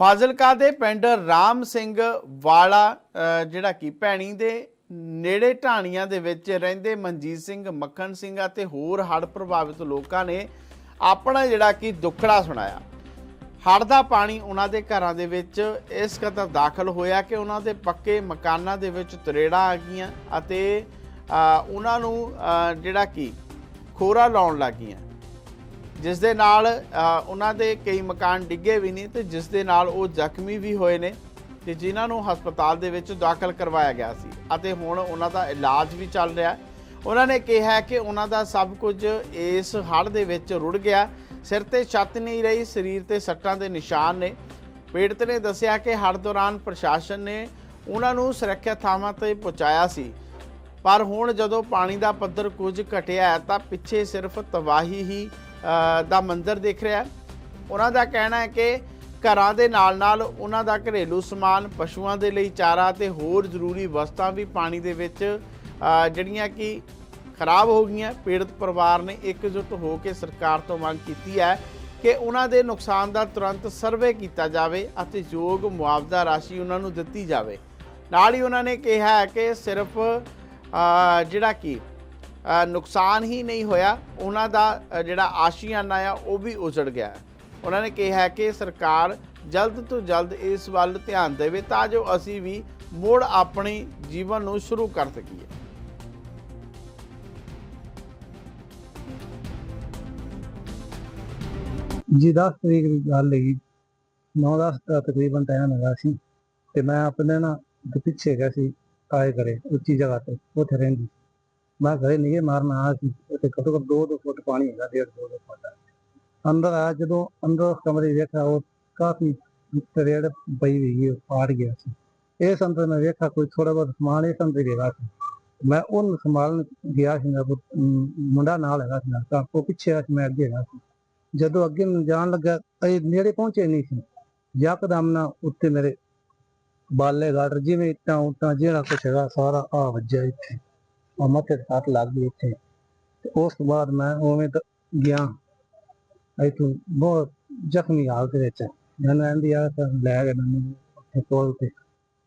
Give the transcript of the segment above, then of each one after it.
ਫਾਜ਼ਿਲਕਾ ਦੇ ਪਿੰਡ ਰਾਮ ਸਿੰਘ ਵਾਲਾ ਜਿਹੜਾ ਕਿ ਭੈਣੀ ਦੇ ਨੇੜੇ ਢਾਣੀਆਂ ਦੇ ਵਿੱਚ ਰਹਿੰਦੇ ਮਨਜੀਤ ਸਿੰਘ, ਮੱਖਣ ਸਿੰਘ ਅਤੇ ਹੋਰ ਹੜ੍ਹ ਪ੍ਰਭਾਵਿਤ ਲੋਕਾਂ ਨੇ ਆਪਣਾ ਜਿਹੜਾ ਕਿ ਦੁੱਖੜਾ ਸੁਣਾਇਆ। ਹੜ੍ਹ ਦਾ ਪਾਣੀ ਉਹਨਾਂ ਦੇ ਘਰਾਂ ਦੇ ਵਿੱਚ ਇਸ ਕਦਰ ਦਾਖਲ ਹੋਇਆ ਕਿ ਉਹਨਾਂ ਦੇ ਪੱਕੇ ਮਕਾਨਾਂ ਦੇ ਵਿੱਚ ਤਰੇੜਾਂ ਆ ਗਈਆਂ ਅਤੇ ਉਹਨਾਂ ਨੂੰ ਜਿਹੜਾ ਕਿ ਖੋਰਾ ਲਾਉਣ ਲੱਗੀਆਂ ਜਿਸ ਦੇ ਨਾਲ ਉਹਨਾਂ ਦੇ ਕਈ ਮਕਾਨ ਡਿੱਗੇ ਵੀ ਨੇ ਤੇ ਜਿਸ ਦੇ ਨਾਲ ਉਹ ਜ਼ਖਮੀ ਵੀ ਹੋਏ ਨੇ ਤੇ ਜਿਨ੍ਹਾਂ ਨੂੰ ਹਸਪਤਾਲ ਦੇ ਵਿੱਚ ਦਾਖਲ ਕਰਵਾਇਆ ਗਿਆ ਸੀ ਅਤੇ ਹੁਣ ਉਹਨਾਂ ਦਾ ਇਲਾਜ ਵੀ ਚੱਲ ਰਿਹਾ ਹੈ। ਉਹਨਾਂ ਨੇ ਕਿਹਾ ਕਿ ਉਹਨਾਂ ਦਾ ਸਭ ਕੁਝ ਇਸ ਹੜ੍ਹ ਦੇ ਵਿੱਚ ਰੁੜ ਗਿਆ। ਸਿਰ ਤੇ ਛੱਤ ਨਹੀਂ ਰਹੀ, ਸਰੀਰ ਤੇ ਸੱਟਾਂ ਦੇ ਨਿਸ਼ਾਨ ਨੇ। ਪੀੜਤ ਨੇ ਦੱਸਿਆ ਕਿ ਹੜ੍ਹ ਦੌਰਾਨ ਪ੍ਰਸ਼ਾਸਨ ਨੇ ਉਹਨਾਂ ਨੂੰ ਸੁਰੱਖਿਅਤ ਥਾਵਾਂ ਤੇ ਪਹੁੰਚਾਇਆ ਸੀ। ਪਰ ਹੁਣ ਜਦੋਂ ਪਾਣੀ ਦਾ ਪੱਧਰ ਕੁਝ ਘਟਿਆ ਤਾਂ ਪਿੱਛੇ ਸਿਰਫ ਤਬਾਹੀ ਹੀ ਦਾ ਮੰਜ਼ਰ ਦੇਖ ਰਿਹਾ ਉਹਨਾਂ ਦਾ ਕਹਿਣਾ ਹੈ ਕਿ ਘਰਾਂ ਦੇ ਨਾਲ-ਨਾਲ ਉਹਨਾਂ ਦਾ ਘਰੇਲੂ ਸਮਾਨ, ਪਸ਼ੂਆਂ ਦੇ ਲਈ ਚਾਰਾ ਤੇ ਹੋਰ ਜ਼ਰੂਰੀ ਵਸਤਾਂ ਵੀ ਪਾਣੀ ਦੇ ਵਿੱਚ ਜਿਹੜੀਆਂ ਕਿ ਖਰਾਬ ਹੋ ਗਈਆਂ। ਪੀੜਤ ਪਰਿਵਾਰ ਨੇ ਇਕਜੁੱਟ ਹੋ ਕੇ ਸਰਕਾਰ ਤੋਂ ਮੰਗ ਕੀਤੀ ਹੈ ਕਿ ਉਹਨਾਂ ਦੇ ਨੁਕਸਾਨ ਦਾ ਤੁਰੰਤ ਸਰਵੇ ਕੀਤਾ ਜਾਵੇ ਅਤੇ ਯੋਗ ਮੁਆਵਜ਼ਾ ਰਾਸ਼ੀ ਉਹਨਾਂ ਨੂੰ ਦਿੱਤੀ ਜਾਵੇ। ਨਾਲ ਹੀ ਉਹਨਾਂ ਨੇ ਕਿਹਾ ਹੈ ਕਿ ਸਿਰਫ ਜਿਹੜਾ ਕਿ ਨੁਕਸਾਨ ਹੀ ਨਹੀਂ ਹੋਇਆ। ਉਹਨਾਂ ਦਾ ਜਿਹੜਾ ਆਸ਼ੀਆਨਾ ਆ, ਉਹ ਵੀ ਉਜੜ ਗਿਆ। ਉਹਨਾਂ ਨੇ ਕਿਹਾ ਕਿ ਸਰਕਾਰ ਜਲਦ ਤੋਂ ਜਲਦ ਇਸ ਵੱਲ ਧਿਆਨ ਦੇਵੇ ਤਾਂ ਜੋ ਅਸੀਂ ਵੀ ਮੁੜ ਆਪਣੇ ਜੀਵਨ ਨੂੰ ਸ਼ੁਰੂ ਕਰ ਸਕੀਏ। ਜੀ 10 ਤਰੀਕ ਦੀ ਗੱਲ ਹੈਗੀ। 9-10 ਦਾ ਤਕਰੀਬਨ ਟਾਈਮ ਹੈਗਾ ਸੀ। ਤੇ ਮੈਂ ਆਪਣੇ ਨਾ, ਪਿੱਛੇ ਗਿਆ ਸੀ ਆਏ ਕਰੇ ਉੱਚੀ ਜਗ੍ਹਾ ਤੇ, ਉੱਥੇ ਰਹਿੰਦੀ ਮੈਂ ਘਰੇ ਨਹੀਂ ਮਾਰਨ ਆਇਆ ਸੀ। ਉੱਥੇ ਘੱਟੋ ਘੱਟ 2-2 ਫੁੱਟ ਪਾਣੀ ਹੈਗਾ 1.5-2 ਫੁੱਟ। ਅੰਦਰ ਆਇਆ, ਜਦੋਂ ਅੰਦਰ ਕਮਰੇ ਵੇਖਿਆ, ਉਹ ਕਾਫੀ ਤਰੇੜ ਪਈ ਹੋਈ ਪਾੜ ਗਿਆ ਸੀ। ਇਸ ਅੰਦਰ ਮੈਂ ਵੇਖਿਆ, ਕੋਈ ਥੋੜਾ ਬਹੁਤ ਸਮਾਨ ਇਸ ਅੰਦਰ ਹੈਗਾ ਸੀ। ਮੈਂ ਉਹਨੂੰ ਸੰਭਾਲਣ ਗਿਆ ਸੀ, ਮੇਰਾ ਮੁੰਡਾ ਨਾਲ ਹੈਗਾ ਸੀ ਲੜਕਾ ਉਹ ਪਿੱਛੇ ਆ ਸੀ, ਮੈਂ ਅੱਗੇ ਹੈਗਾ ਸੀ। ਜਦੋਂ ਅੱਗੇ ਨੂੰ ਜਾਣ ਲੱਗਾ ਇਹ ਨੇੜੇ ਪਹੁੰਚੇ ਨਹੀਂ ਸੀ। ਯਕਦਮ ਨਾ ਉੱਤੇ ਮੇਰੇ ਬਾਲੇ ਗਾਡਰ, ਜਿਵੇਂ ਇੱਟਾਂ ਉੱਟਾਂ ਜਿਹੜਾ ਕੁਛ ਹੈਗਾ, ਸਾਰਾ ਆ ਵੱਜਿਆ ਇੱਥੇ। ਆ ਮੱਥੇ ਤੇ ਸੱਟ ਲੱਗ ਗਈ ਇੱਥੇ ਤੇ ਉਸ ਤੋਂ ਬਾਅਦ ਮੈਂ ਉਵੇਂ ਤਾਂ ਗਿਆ ਇੱਥੋਂ ਬਹੁਤ ਜ਼ਖਮੀ ਹਾਲਤ ਵਿੱਚ ਮੈਨੂੰ ਆਂਦੀ ਆ ਤਾਂ ਲੈ ਗਏ ਮੈਨੂੰ ਉੱਥੇ ਕੋਲ ਤੇ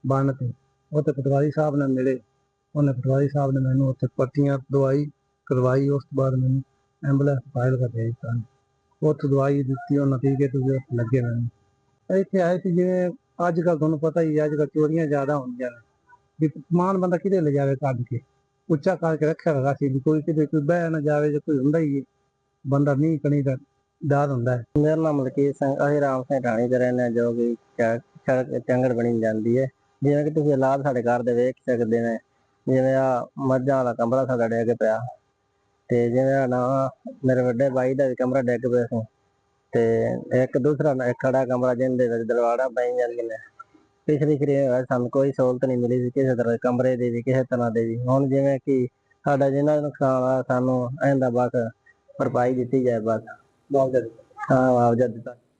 ਬੰਨ ਤੇ ਉੱਥੇ ਪਟਵਾਰੀ ਸਾਹਿਬ ਨੇ ਮਿਲੇ ਉਹਨੇ ਪਟਵਾਰੀ ਸਾਹਿਬ ਨੇ ਮੈਨੂੰ ਉੱਥੇ ਪੱਟੀਆਂ ਦਵਾਈ ਕਰਵਾਈ ਉਸ ਤੋਂ ਬਾਅਦ ਮੈਨੂੰ ਐਂਬੂਲੈਂਸ ਫਾਈਲ ਕਰ ਦੇ ਦਿੱਤਾ ਉੱਥੇ ਦਵਾਈ ਦਿੱਤੀ ਉਹਨਾਂ ਟੀਕੇ ਟੂਕੇ ਉੱਥੇ ਲੱਗੇ ਮੈਨੂੰ ਇੱਥੇ ਆਏ ਸੀ ਜਿਵੇਂ ਅੱਜ ਕੱਲ ਤੁਹਾਨੂੰ ਪਤਾ ਹੀ ਹੈ, ਅੱਜ ਕੱਲ ਚੋਰੀਆਂ ਜ਼ਿਆਦਾ ਹੁੰਦੀਆਂ ਨੇ ਵੀ ਸਮਾਨ ਬੰਦਾ ਕਿਤੇ ਲੈ ਜਾਵੇ ਕੱਢ ਕੇ ਉੱਚਾ ਕਰਕੇ ਰੱਖਿਆ ਹੋਗਾ ਸੀ ਵੀ ਕੋਈ ਕਿਤੇ ਕੋਈ ਬਹਿ ਨਾ ਜਾਵੇ ਜੇ ਕੋਈ ਹੁੰਦਾ ਹੀ ਹੈ ਬੰਦਾ ਨਹੀਂ ਕਣੀ ਦਾ ਡਰ ਹੁੰਦਾ ਹੈ। ਮੇਰਾ ਨਾਮ ਮਲਕੀਤ ਸਿੰਘ, ਅਸੀਂ ਰਾਮ ਸਿੰਘ ਢਾਣੀ ਦੇ ਰਹਿੰਦੇ ਹਾਂ, ਜੋ ਕਿ ਚ- ਸੜਕ ਚੰਗੜ ਬਣੀ ਜਾਂਦੀ ਹੈ। ਜਿਵੇਂ ਕਿ ਤੁਸੀਂ ਹਾਲਾਤ ਸਾਡੇ ਘਰ ਦੇ ਵੇਖ ਸਕਦੇ ਨੇ, ਜਿਵੇਂ ਆ ਮੱਝਾਂ ਵਾਲਾ ਕਮਰਾ ਸਾਡਾ ਡਿੱਗ ਪਿਆ। ਤੇ ਜਿਵੇਂ ਆ ਨਾ ਮੇਰੇ ਵੱਡੇ ਬਾਈ ਦਾ ਵੀ ਕਮਰਾ ਡਿੱਗ ਪਿਆ ਸੀ। ਤੇ ਇੱਕ ਦੂਸਰਾ ਨਾ- ਇੱਕ ਖੜਾ ਕਮਰਾ ਜਿਹਦੇ ਵਿੱਚ ਦਰਵਾੜਾ ਪੈ ਜਾਂਦੀਆਂ ਨੇ। ਪਿਛਲੀ ਖਰੀ ਸਾਨੂੰ ਕੋਈ ਸਹੂਲਤ ਨਹੀਂ ਮਿਲੀ ਸੀ ਕਿਸੇ ਤਰ੍ਹਾਂ ਕਮਰੇ ਦੀ ਵੀ, ਕਿਸੇ ਤਰ੍ਹਾਂ ਦੇ ਵੀ। ਹੁਣ ਜਿਵੇਂ ਕਿ ਸਾਡਾ ਜਿੰਨਾ ਨੁਕਸਾਨ ਆ, ਸਾਨੂੰ ਇਹਦਾ ਬਸ ਭਰਪਾਈ ਦਿੱਤੀ ਜਾਏ ਬਸ। ਬਹੁਤ ਹਾਂ, ਮੁਆਵਜ਼ਾ ਦਿੱਤਾ।